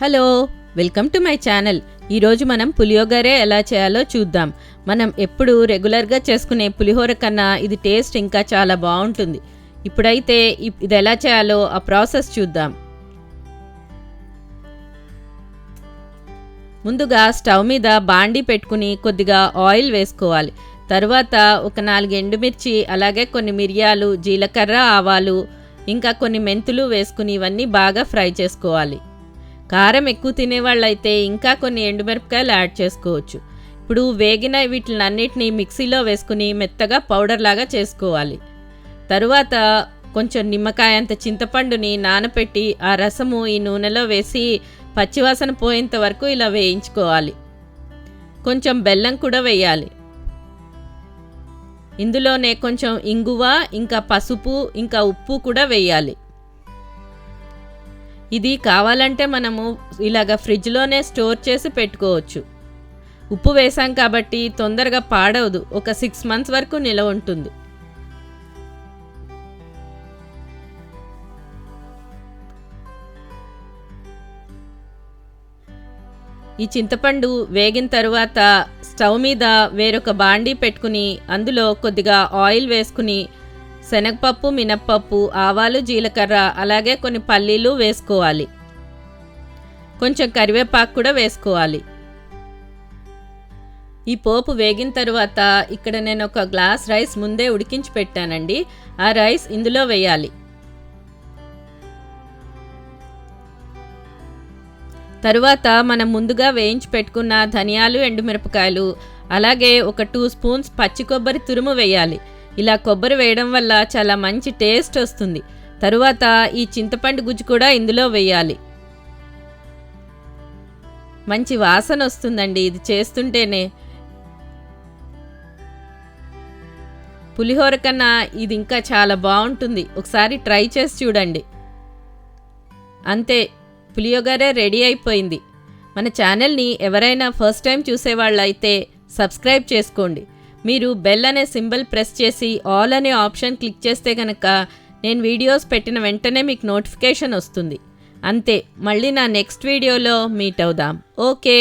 Hello welcome to my channel. ఈరోజు మనం పులిహోగరే ఎలా చేయాలో చూద్దాం. మనం ఎప్పుడు రెగ్యులర్గా చేసుకునే పులిహోర కన్నా ఇది టేస్ట్ ఇంకా చాలా బాగుంటుంది. ఇప్పుడైతే ఇది ఎలా చేయాలో ఆ ప్రాసెస్ చూద్దాం. ముందుగా స్టవ్ మీద బాండి పెట్టుకుని కొద్దిగా ఆయిల్ వేసుకోవాలి. తర్వాత ఒక నాలుగు ఎండుమిర్చి అలాగే కొన్ని మిరియాలు జీలకర్ర ఆవాలు ఇంకా కొన్ని మెంతులు వేసుకుని ఇవన్నీ బాగా ఫ్రై చేసుకోవాలి. కారం ఎక్కువ తినేవాళ్ళైతే ఇంకా కొన్ని ఎండుమిరపకాయలు యాడ్ చేసుకోవచ్చు. ఇప్పుడు వేగిన వీటిని అన్నిటిని మిక్సీలో వేసుకుని మెత్తగా పౌడర్ లాగా చేసుకోవాలి. తరువాత కొంచెం నిమ్మకాయ అంత చింతపండుని నానపెట్టి ఆ రసము ఈ నూనెలో వేసి పచ్చివాసన పోయేంత వరకు ఇలా వేయించుకోవాలి. కొంచెం బెల్లం కూడా వేయాలి. ఇందులోనే కొంచెం ఇంగువ ఇంకా పసుపు ఇంకా ఉప్పు కూడా వేయాలి. ఇది కావాలంటే మనము ఇలాగ ఫ్రిడ్జ్లోనే స్టోర్ చేసి పెట్టుకోవచ్చు. ఉప్పు వేసాం కాబట్టి తొందరగా పాడవదు. ఒక సిక్స్ మంత్స్ వరకు నిలవ ఉంటుంది. ఈ చింతపండు వేగిన తరువాత స్టవ్ మీద వేరొక బాండీ పెట్టుకుని అందులో కొద్దిగా ఆయిల్ వేసుకుని శనగపప్పు మినప్పప్పు ఆవాలు జీలకర్ర అలాగే కొన్ని పల్లీలు వేసుకోవాలి. కొంచెం కరివేపాకు కూడా వేసుకోవాలి. ఈ పోపు వేగిన తర్వాత ఇక్కడ నేను ఒక గ్లాస్ రైస్ ముందే ఉడికించి పెట్టానండి. ఆ రైస్ ఇందులో వేయాలి. తరువాత మనం ముందుగా వేయించి పెట్టుకున్న ధనియాలు ఎండుమిరపకాయలు అలాగే ఒక టూ స్పూన్స్ పచ్చి కొబ్బరి తురుము వేయాలి. ఇలా కొబ్బరి వేయడం వల్ల చాలా మంచి టేస్ట్ వస్తుంది. తరువాత ఈ చింతపండు గుజ్జు కూడా ఇందులో వేయాలి. మంచి వాసన వస్తుందండి ఇది చేస్తుంటేనే. పులిహోర కన్నా ఇది ఇంకా చాలా బాగుంటుంది. ఒకసారి ట్రై చేసి చూడండి. అంతే పులియోగరే రెడీ అయిపోయింది. మన ఛానల్ని ఎవరైనా ఫస్ట్ టైం చూసేవాళ్ళైతే సబ్స్క్రైబ్ చేసుకోండి. మీరు బెల్ అనే సింబల్ ప్రెస్ చేసి ఆల్ అనే ఆప్షన్ క్లిక్ చేస్తే కనుక నేను వీడియోస్ పెట్టిన వెంటనే మీకు నోటిఫికేషన్ వస్తుంది. అంతే మళ్ళీ నా నెక్స్ట్ వీడియోలో మీట్ అవుదాం. ఓకే.